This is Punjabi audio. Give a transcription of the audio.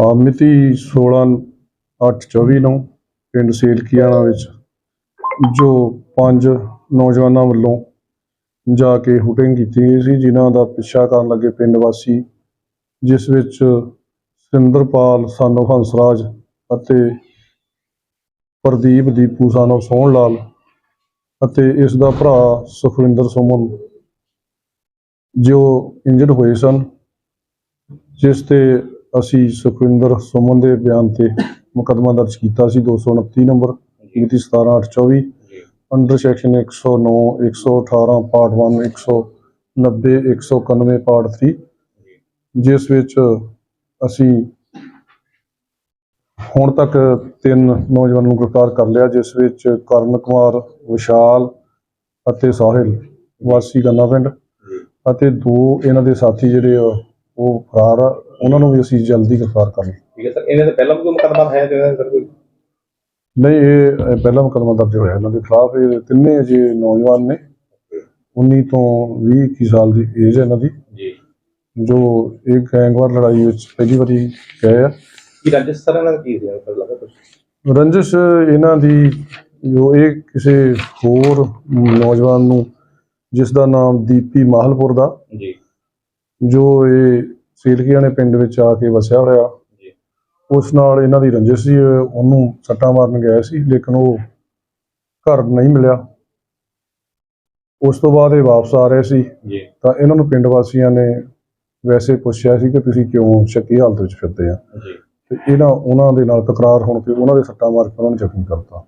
ਮਿਤੀ 16 8/24 ਨੂੰ ਪਿੰਡ ਸੇਲਕੀਆਣਾ ਵਿੱਚ ਜੋ ਪੰਜ ਨੌਜਵਾਨਾਂ ਵੱਲੋਂ ਜਾ ਕੇ ਹੁਟਿੰਗ ਕੀਤੀ ਗਈ ਸੀ, ਜਿਨ੍ਹਾਂ ਦਾ ਪਿੱਛਾ ਕਰਨ ਲੱਗੇ ਪਿੰਡ ਵਾਸੀ, ਜਿਸ ਵਿੱਚ ਸਿੰਦਰਪਾਲ ਸਾਨੋ ਹੰਸਰਾਜ ਅਤੇ ਪ੍ਰਦੀਪ ਦੀਪੂ ਸਾਨੋ ਸੋਹਣ ਲਾਲ ਅਤੇ ਇਸ ਦਾ ਭਰਾ ਸੁਖਵਿੰਦਰ ਸੁਮਨ, ਜੋ ਇੰਜਰਡ ਹੋਏ ਸਨ, ਜਿਸ ਤੇ ਅਸੀਂ ਸੁਖਵਿੰਦਰ ਸੁਮਨ ਦੇ ਬਿਆਨ ਤੇ ਮੁਕੱਦਮਾ ਦਰਜ ਕੀਤਾ ਸੀ 229 ਨੰਬਰ ਮਿਤੀ 17824 ਅੰਡਰ ਸੈਕਸ਼ਨ 109 118 ਪਾਰਟ 1 190 191 ਪਾਰਟ 3 ਜਿਸ ਵਿੱਚ ਅਸੀਂ ਹੁਣ ਤੱਕ ਤਿੰਨ ਨੌਜਵਾਨਾਂ ਨੂੰ ਗ੍ਰਿਫਤਾਰ ਕਰ ਲਿਆ ਜਿਸ ਵਿੱਚ ਕਰਨ ਕੁਮਾਰ ਵਿਸ਼ਾਲ ਅਤੇ ਸਾਹਿਲ ਵਾਸੀ ਗੰਨਾ ਪਿੰਡ ਅਤੇ ਦੋ ਇਹਨਾਂ ਦੇ ਸਾਥੀ ਜਿਹੜੇ ਉਹ ਫਰਾਰ ਉਹਨਾਂ ਨੂੰ ਵੀ ਅਸੀਂ ਜਲਦੀ ਗ੍ਰਿਫਤਾਰ ਕਰ ਠੀਕ ਹੈ ਸਰ ਇਹਨਾਂ ਦੇ ਪਹਿਲਾਂ ਵੀ ਕੋਈ ਮੁਕੱਦਮਾ ਹੈ ਜਿਹੜਾ ਸਰ ਕੋਈ? ਨਹੀਂ ਇਹ ਪਹਿਲਾ ਮੁਕੱਦਮਾ ਦਰਜ ਹੋਇਆ ਇਹਨਾਂ ਦੇ ਖਿਲਾਫ। ਇਹ ਤਿੰਨੇ ਅਜੇ ਨੌਜਵਾਨ ਨੇ। 19 ਤੋਂ 20 ਇੱਕੀ ਸਾਲ ਦੀ ਏਜ ਹੈ ਇਹਨਾਂ ਦੀ। ਜੀ। ਜੋ ਇੱਕ ਗੈਂਗਵਾਰ ਲੜਾਈ ਵਿੱਚ ਪਹਿਲੀ ਵਾਰੀ ਗਏ ਆ। ਕੀ ਰਾਜਸ ਸਰ ਇਹਨਾਂ ਦਾ ਕੀ ਸੀ? ਸਰ ਲੱਗਾ ਕੁਝ ਰੰਜਿਸ਼ ਇਹਨਾਂ ਦੀ ਜੋ ਇਹ ਕਿਸੇ ਹੋਰ ਨੌਜਵਾਨ ਨੂੰ ਜਿਸ ਦਾ ਨਾਮ ਦੀਪੀ ਮਾਹਲਪੁਰ ਦਾ ਜੀ। ਜੋ ਇਹ ਸੇਲਕੀਆਂ ਨੇ ਪਿੰਡ ਵਿੱਚ ਆ ਕੇ ਵਸਿਆ ਹੋਇਆ। ਉਸ ਨਾਲ ਇਹਨਾਂ ਦੀ ਰੰਜਿਸ਼ ਸੀ ਉਹਨੂੰ ਸੱਟਾਂ ਮਾਰਨ ਗਏ ਸੀ ਲੇਕਿਨ ਉਹ ਘਰ ਨਹੀਂ ਮਿਲਿਆ। ਉਸ ਤੋਂ ਬਾਅਦ ਇਹ ਵਾਪਸ ਆ ਰਹੇ ਸੀ। ਤਾਂ ਇਹਨਾਂ ਨੂੰ ਪਿੰਡ ਵਾਸੀਆਂ ਨੇ ਵੈਸੇ ਪੁੱਛਿਆ ਸੀ ਕਿ ਤੁਸੀਂ ਕਿਉਂ ਸ਼ੱਕੀ ਹਾਲਤ ਵਿੱਚ ਫਿਰਦੇ ਆ। ਤੇ ਇਹਨਾਂ ਉਹਨਾਂ ਦੇ ਨਾਲ ਤਕਰਾਰ ਹੋਣ ਤੇ ਉਹਨਾਂ ਦੇ ਸੱਟਾਂ ਮਾਰ ਕੇ ਉਹਨਾਂ ਨੂੰ ਜ਼ਖਮੀ ਕਰਤਾ।